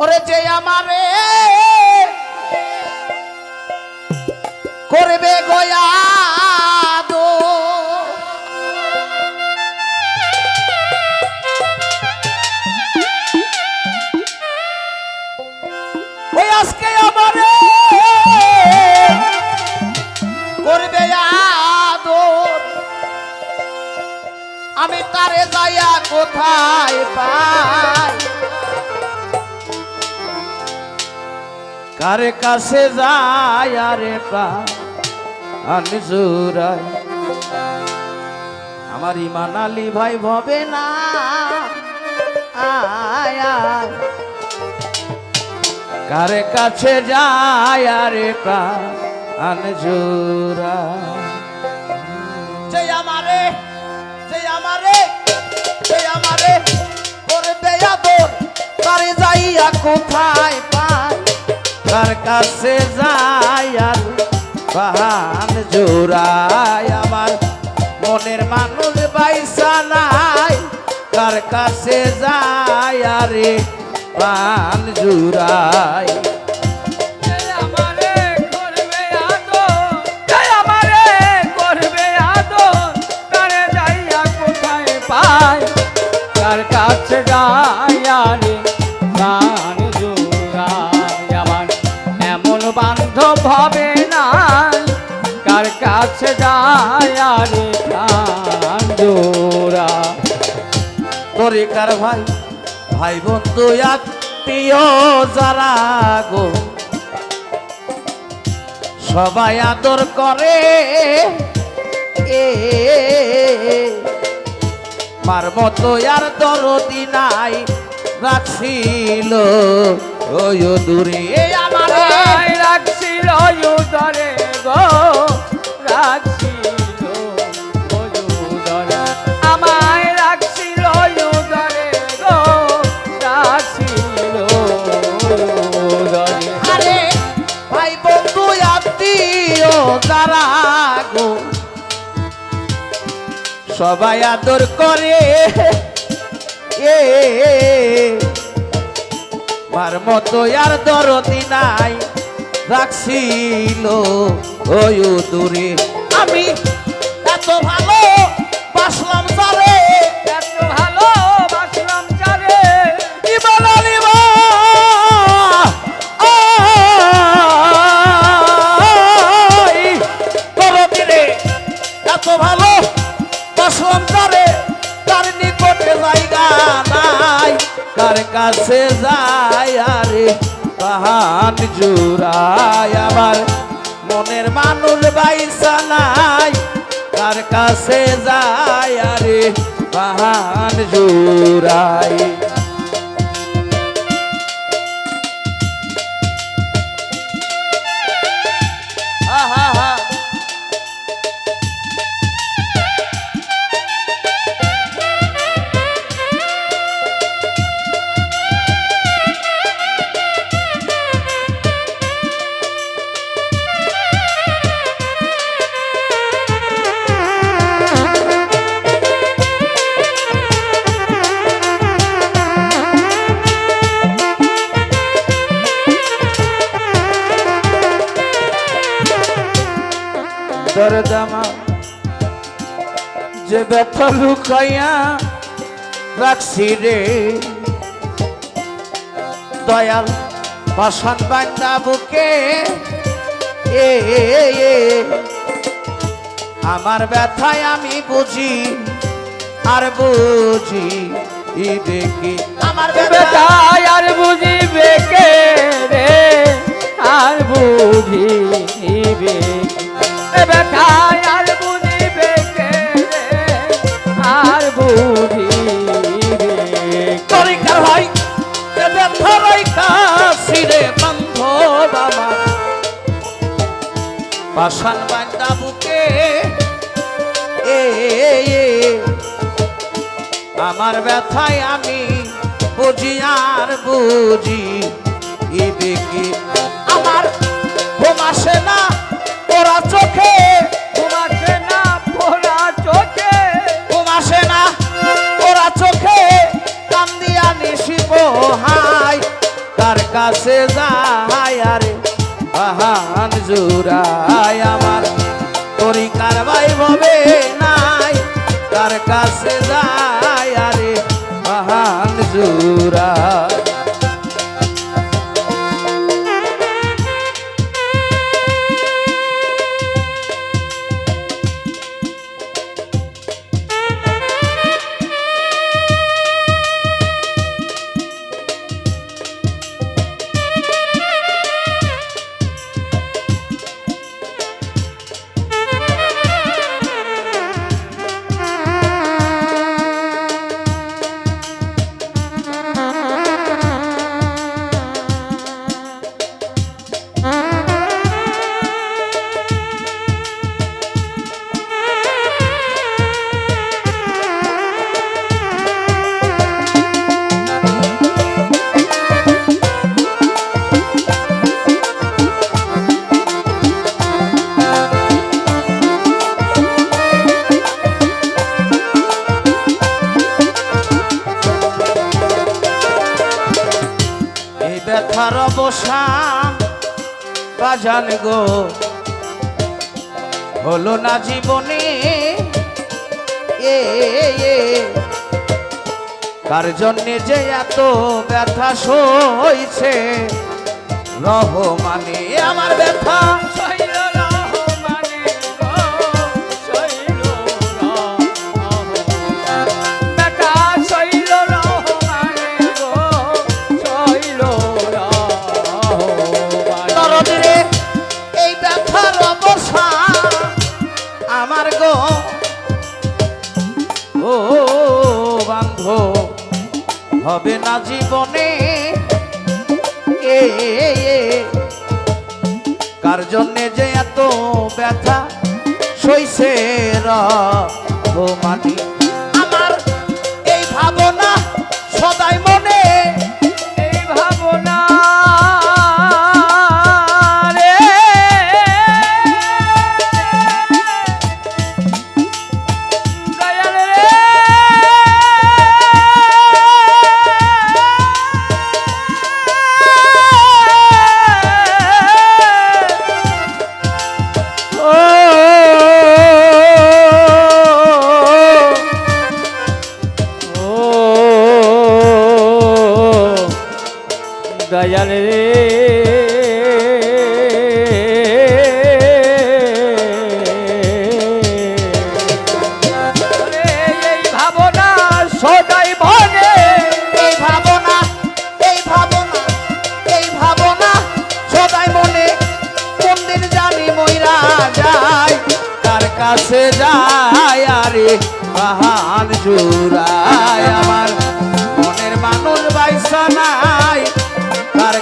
ওরে যে আমারে করবে গয়া আমি তারে যাইয়া কোথায় পাই? কারে কাছে যায় আরে প্রাণ আমার ইমান আলী ভাই ভবে না কারে কাছে যায় আরে প্রাণ আমারে আমারে যাইয়া কোথায় পায়? কার কাছে যায় আর প্রাণ জোড়ায় আমার। মনের মানুষ বাইসা নাই কার কাছে যায় আরে করবে আদর, তারে কাছে তরিকার ভাই? ভাই বন্ধু আত্মীয় যারা গো সবাই আদর করে। এ মার মতো আর দরদি নাই রাখছিল ওই দূরে আমার রাখছিল উদরে যারা গো। সবাই আদর করে। এ মার মতো আর দরদি নাই, রাখছিল ওই দূরে আমি এত ভালো বাসলাম তারে কাছে যায় আরে পাহান জুড়ায় আমার মনের মানুষ বাইসা নাই। তার কাছে যায় আরে পাহান জুড়ায়। দরদামা যে ব্যথা লুকাইয়া রাখছি রে। দয়াল পাশান বান্দা বুকে। এ। আমার ব্যথায় আমি বুঝি, আর বুঝি দেখি। আমার ব্যথা বেটায় আর বুঝিবে কে পাশান বান্দা বুকে। আমার ব্যথায় আমি বুঝি আর বুঝি দেখি আমার ঘুম আসে না ওরা চোখে। ঘুমাচ্ছে না পোড়া চোখে। ঘুম আসে না ওরা চোখে। কান্দিয়া নিশি পোহাই কাছে যায় আরে? বাহান জুরাই আমার। তরিকার ভাই ভবে নাই তার কাছে যায় আরে বাহান জুরাই বাজান গো। হলো না জীবনে এ, কার জন্যে যে এত ব্যথা সইছে? রহমানে আমার ব্যথা। হবে না জীবনে। কার জন্যে যে এত ব্যথা? সইছে রহমানি দয়াল রে। ভাবনা মনে এই ভাবনা এই ভাবনা এই ভাবনা সদাই মনে। কোন দিন জানি কার কাছে যায় আরে আমার। মনের মানুষ বাইসা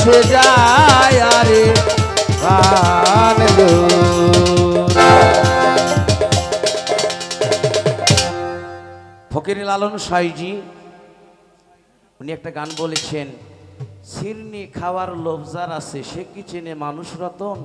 কাছে যায় আরে বাহান ফকির লালন সাইজি, উনি একটা গান বলেছেন, সিরনি খাওয়ার লোভ যার আছে, সে কি চেনে মানুষ রতন?